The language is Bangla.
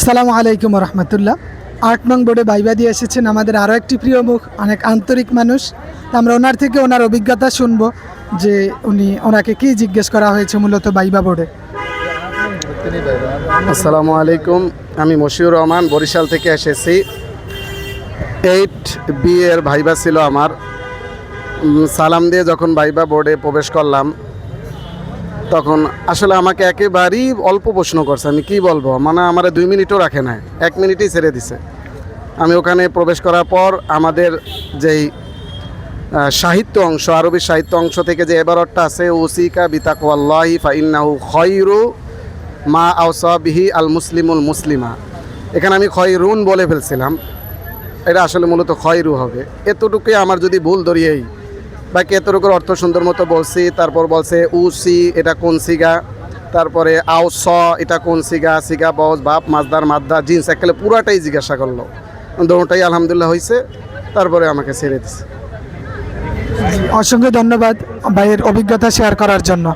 আসসালামু আলাইকুম রহমতুল্লাহ। আট নং বোর্ডে বাইবা দিয়ে এসেছেন আমাদের আরও একটি প্রিয় মুখ, অনেক আন্তরিক মানুষ। আমরা ওনার থেকে ওনার অভিজ্ঞতা শুনব যে উনি ওনাকে কি জিজ্ঞেস করা হয়েছে মূলত বাইবা বোর্ডে। আসসালামু আলাইকুম, আমি মশিউর রহমান, বরিশাল থেকে এসেছি। এইট বি এর ভাইবা ছিল আমার। সালাম দিয়ে যখন ভাইবা বোর্ডে প্রবেশ করলাম তখন আসলে আমাকে একেবারেই অল্প প্রশ্ন করছে, আমি কি বলব? মানে আমার দুই মিনিটও রাখে নাই, এক মিনিটই ছেড়ে দিছে। আমি ওখানে প্রবেশ করার পর আমাদের যেই সাহিত্য অংশ, আরবি সাহিত্য অংশ থেকে যে এবারটা আছে ওসিকা বিতাকওয়াল্লাহি ফাইন্নাহু খয়রু মা আউসাবিহি আল মুসলিমুল মুসলিমা। এখানে আমি খয়রুন বলে ফেলছিলাম, এটা আসলে মূলত খয়রু হবে। এতটুকুই আমার যদি ভুল ধরিয়েই বাকি এতটুকুর অর্থ সুন্দর মতো বলছি, তারপর বলছে উসি, এটা কোন সিগা? তারপরে আউ স, এটা কোন সিগা? সিগা বস, বাপ মাজদার মাদ্দা, জিন্স একেবারে পুরাটাই জিজ্ঞাসা করল। দুটাই আলহামদুলিল্লাহ হয়েছে তারপরে আমাকে ছেড়ে দিছে। অসংখ্য ধন্যবাদ ভাইয়ের অভিজ্ঞতা শেয়ার করার জন্য।